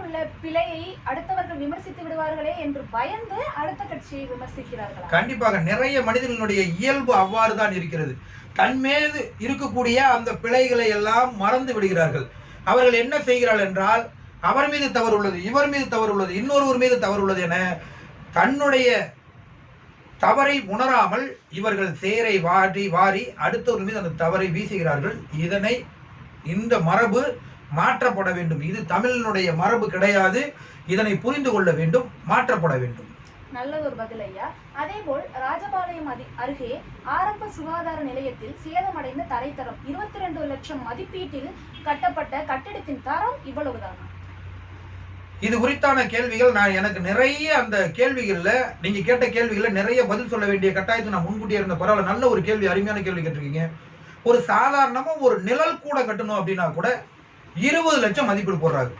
உள்ள பிழையை அடுத்தவர்கள் விமர்சித்து விடுவார்களே என்று பயந்து அடுத்த கட்சியை விமர்சிக்கிறார்கள்? கண்டிப்பாக நிறைய மனிதர்களுடைய இயல்பு அவ்வாறு தான் இருக்கிறது தன்மேது இருக்கக்கூடிய அந்த பிழைகளை எல்லாம் மறந்து விடுகிறார்கள். அவர்கள் என்ன செய்கிறார்கள் என்றால் அவர் மீது தவறு உள்ளது இவர் மீது தவறு உள்ளது இன்னொருவர் மீது தவறு உள்ளது என தன்னுடைய தவறை உணராமல் இவர்கள் சேரை வாரி வாரி அடுத்தவர் மீது அந்த தவறை வீசுகிறார்கள். இதனை இந்த மரபு மாற்றப்பட வேண்டும். இது தமிழினுடைய மரபு கிடையாது. இதனை புரிந்து கொள்ள வேண்டும் மாற்றப்பட வேண்டும். நல்லதொரு பதில் ஐயா. அதேபோல் ராஜபாளையம் அதி- அருகே ஆரம்ப சுகாதார நிலையத்தில் சேதமடைந்த தரைத்தரம் இருபத்தி ரெண்டு லட்சம் மதிப்பீட்டில் கட்டப்பட்ட கட்டிடத்தின் தரம் இவ்வளவுதானா? இது குறித்தான கேள்விகள் நான் எனக்கு நிறைய அந்த கேள்விகள்ல நீங்க கேட்ட கேள்விகள்ல நிறைய பதில் சொல்ல வேண்டிய கட்டாயத்தை நான் முன்கூட்டியே இருந்த பரவாயில்ல நல்ல ஒரு கேள்வி அருமையான கேள்வி கேட்டிருக்கீங்க. ஒரு சாதாரணமா ஒரு நிழல் கூட கட்டணும் அப்படின்னா கூட இருபது லட்சம் மதிப்பீடு போடுறாரு.